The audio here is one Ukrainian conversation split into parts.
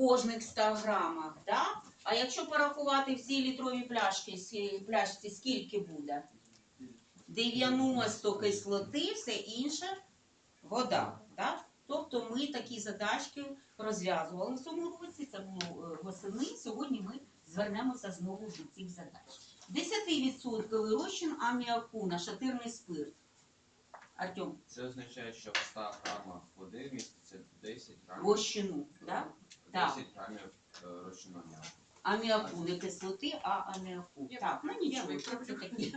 кожних 100 грамах. Да? А якщо порахувати всі літрові пляшки, пляшці, скільки буде? 90 кислоти, все інше вода. Да? Тобто ми такі задачки розв'язували в цьому році, це було е, восени. Сьогодні ми звернемося знову до цих задач. 10% розчин аміаку на шатирний спирт. Артем, Це означає, що в 100 грамах води міститься 10 грамів, розчину. Да? Так. 10 грамів е, розчину. Аміаку, не кислоти, а аміаку. Я- Так, ну я нічого, це виправлю. такі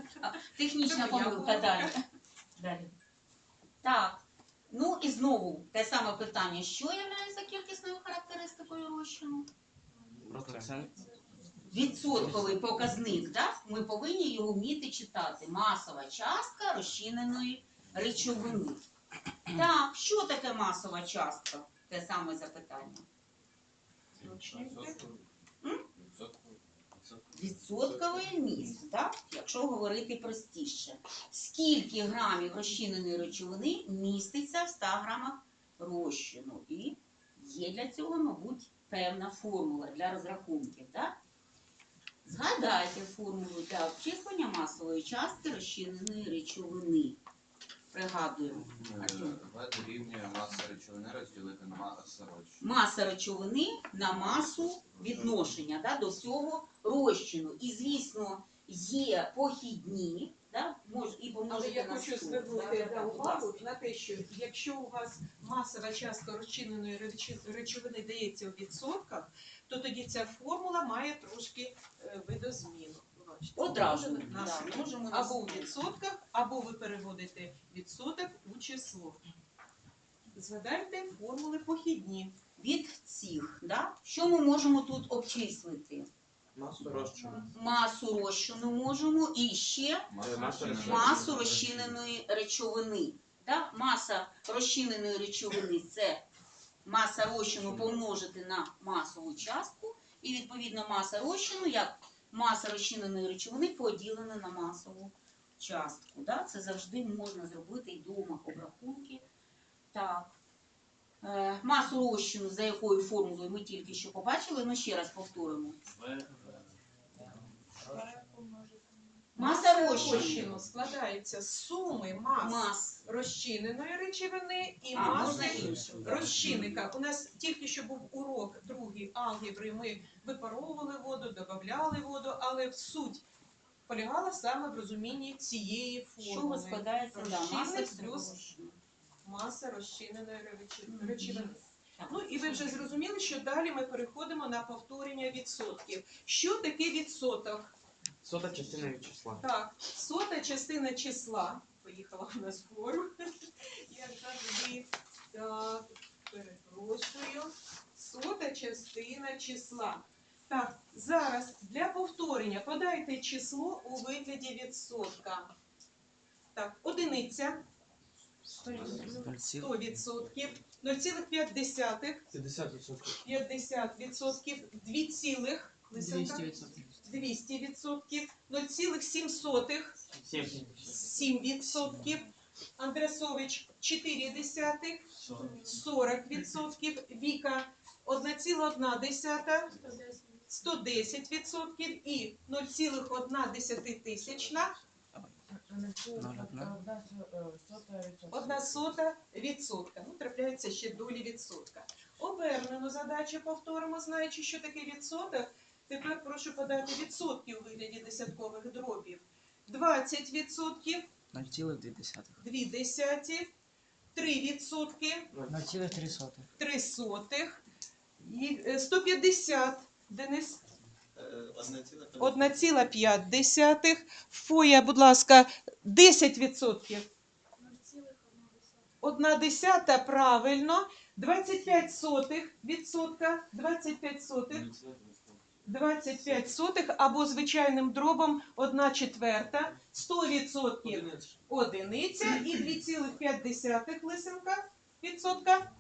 технічна Це моя помилка. Далі. Далі. Так. Ну і знову те саме питання. Що є кількісною характеристикою розчину? Відсотковий показник, да? ми повинні його вміти читати. Масова частка розчиненої речовини. Так, що таке масова частка? Те саме запитання. М? Відсотковий. Вміст, так? якщо говорити простіше. Скільки грамів розчиненої речовини міститься в 100 грамах розчину? І є для цього, мабуть, певна формула для розрахунків. Так? Згадайте формулу для обчислення масової частки розчиненої речовини. Пригадуємо. Артем. В дорівнює маса речовини розділити на масу розчину. Маса речовини на масу відношення да, до всього розчину. І, звісно, є похідні, да, мож, і Але я хочу звернути да, увагу на те, що якщо у вас масова частка розчиненої речовини дається у відсотках, то тоді ця формула має трошки е, видозміну. Бачите, Одразу да, можемо або собі. відсотках, або ви переводите відсоток у число. Згадайте формули похідні. від цих. Да? Що ми можемо тут обчислити? Масу розчину. Масу розчину можемо і ще Маса Маса масу розчиненої речовини. Да? Маса розчиненої речовини це маса розчину помножити на масову частку, і відповідно маса розчину як маса розчиненої речовини поділена на масову частку. Да? Це завжди можна зробити і вдома обрахунки. Так. Е, масу розчину, за якою формулою ми тільки що побачили, ми ще раз повторимо. Маса розчину. складається з суми мас Мас. розчиненої речовини і А, маси розчинника. У нас тільки що був урок другий алгебри. Ми випаровували воду, додавали воду, але в суть полягала саме в розумінні цієї З чого складається да, Розчинник всього плюс. Маса розчиненої речовини. Ну і ви вже зрозуміли, що далі ми переходимо на повторення відсотків. Що таке відсоток? Сота частина від числа. Так, сота частина числа. Поїхала у нас вгору. Як завжди. Так, перепрошую. Сота частина числа. Так, зараз для повторення подайте число у вигляді відсотка. Так, одиниця 100 відсотків, 0,5 50%. 50 відсотків, 2 цілих, Лисенка? 200 відсотків, 0,7 7 відсотків, Андресович 4 десятих, 40 відсотків, Віка 1,1 110 відсотків і 0,1 тисячна, одна сота відсотка. Ну, трапляються ще долі відсотка. Обернену задачу повторимо, знаючи, що таке відсоток. Тепер прошу подати відсотки у вигляді десяткових дробів. 20 відсотків, 0,2. 2 десяті, 3 відсотки, 0,3. 3 сотих, і, е, 150, Денис, 1,5. Фоя, будь ласка, 10 відсотків. Одна десята, правильно. 25 сотих відсотка, 25 сотих. 25 сотих або звичайним дробом 1 четверта, 100 відсотків одиниця і 2,5 лисенка відсотка.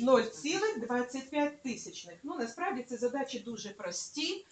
0,25 тисячних. Ну, насправді це задачі дуже прості.